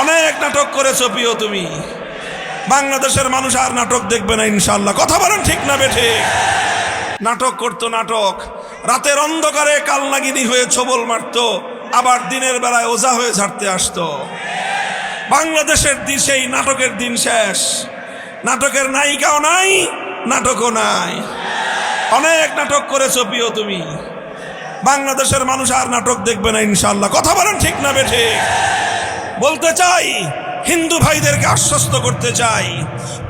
অনেক নাটক করেছ প্রিয় তুমি। বাংলাদেশের মানুষ আর নাটক দেখবে না ইনশাল্লাহ কথা বলেন ঠিক না বেঠে। নাটক করতো নাটক। রাতের অন্ধকারে কালনাগিনী হয়ে ছবল মারতো। আবার দিনের বেলায় ওজা হয়ে ঝাড়তে আসতো। বাংলাদেশের দিন সেই নাটকের দিন শেষ। নাটকের নায়িকাও নাই, নাটকও নাই। অনেক নাটক করেছ প্রিয় তুমি। বাংলাদেশের মানুষ আর নাটক দেখবে না ইনশাল্লাহ কথা বলেন ঠিক না বেঠে। বলতে চাই, হিন্দু ভাইদেরকে আশ্বস্ত করতে চাই,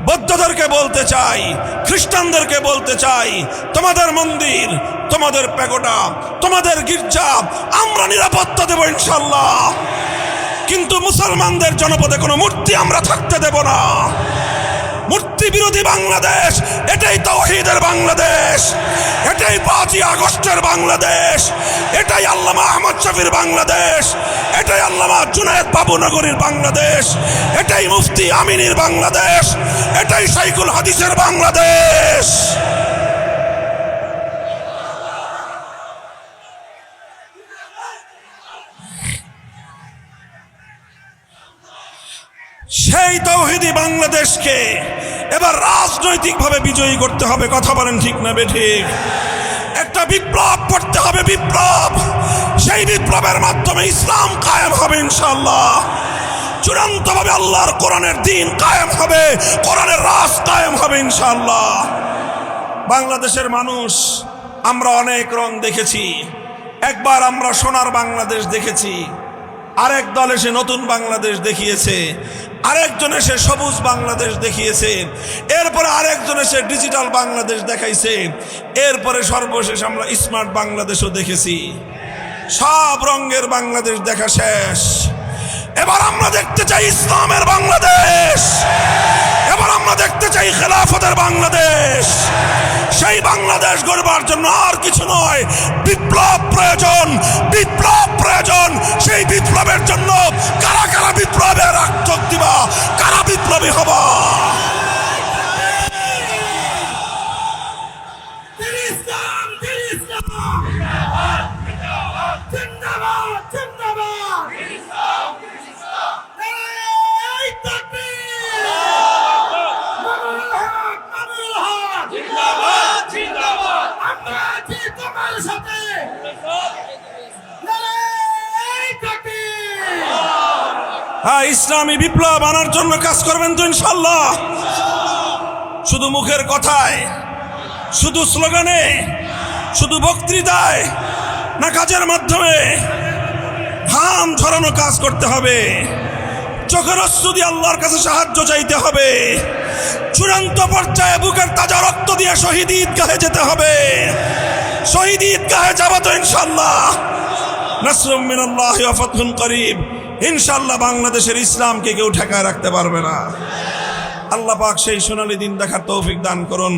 বৌদ্ধদেরকে বলতে চাই, খ্রিস্টানদেরকে বলতে চাই, তোমাদের মন্দির, তোমাদের প্যাগোটা তোমাদের গির্জা, আমরা নিরাপত্তা দেবো ইনশাল্লাহ কিন্তু মুসলমানদের জনপদে কোনো মূর্তি আমরা থাকতে দেব না। মূর্তি বিরোধী বাংলাদেশ, এটাই তৌহিদের বাংলাদেশ, এটাই পাঁচই আগস্টের বাংলাদেশ, এটাই আল্লামা আহমদ শফির বাংলাদেশ, এটাই আল্লামা জুনায়দ বাবুনগরীর বাংলাদেশ, এটাই মুফতি আমিনীর বাংলাদেশ, এটাই সাইকুল হাদিসের বাংলাদেশ। সেই তৌহিদি বাংলাদেশকে এবার রাজনৈতিকভাবে বিজয়ী করতে হবে, কথা বলেন ঠিক না বেঠিক একটা বিপ্লব করতে হবে, বিপ্লব! সেই বিপ্লবের মাধ্যমে ইসলাম কায়েম হবে ইনশাল্লাহ চূড়ান্তভাবে আল্লাহর কোরআনের দিন কায়েম হবে, কোরআনের রাজ কায়েম হবে ইনশাল্লাহ বাংলাদেশের মানুষ, আমরা অনেক রং দেখেছি। একবার আমরা সোনার বাংলাদেশ দেখেছি। আরেক দল এসে নতুন বাংলাদেশ দেখিয়েছে। আরেকজন এসে সবুজ বাংলাদেশ দেখিয়েছে এরপরে আরেকজন এসে ডিজিটাল বাংলাদেশ দেখাইছে। এরপরে সর্বশেষ আমরা স্মার্ট বাংলাদেশও দেখেছি। সব রঙের বাংলাদেশ দেখা শেষ। এবার আমরা দেখতে চাই ইসলামের বাংলাদেশ। এবার আমরা দেখতে চাই খেলাফতের বাংলাদেশ। সেই বাংলাদেশ গড়বার জন্য আর কিছু নয়। বিপ্লব প্রয়োজন। বিপ্লব হ্যাঁ ইসলামী বিপ্লব আনার জন্য কাজ করবেন তো ইনশাল্লাহ শুধু মুখের কথায়, শুধু স্লোগানে, শুধু বক্তৃতায়, না কাজের মাধ্যমে ঘাম ঝরানো কাজ করতে হবে। চোখের অশ্রু দিয়ে আল্লাহর কাছে সাহায্য চাইতে হবে। চূড়ান্ত পর্যায়ে বুকের তাজা রক্ত দিয়ে শহীদ ঈদগাহে যেতে হবে। শহীদ ঈদগাহে যাব তো ইনশাল্লাহ নাসরুম মিনাল্লাহ ওয়া ফাতহুন করিব ইনশাআল্লাহ বাংলাদেশের ইসলামকে কেউ ঠেকায় রাখতে পারবে না। আল্লাহ পাক সেই সোনালি দিন দেখার তৌফিক দান করুন।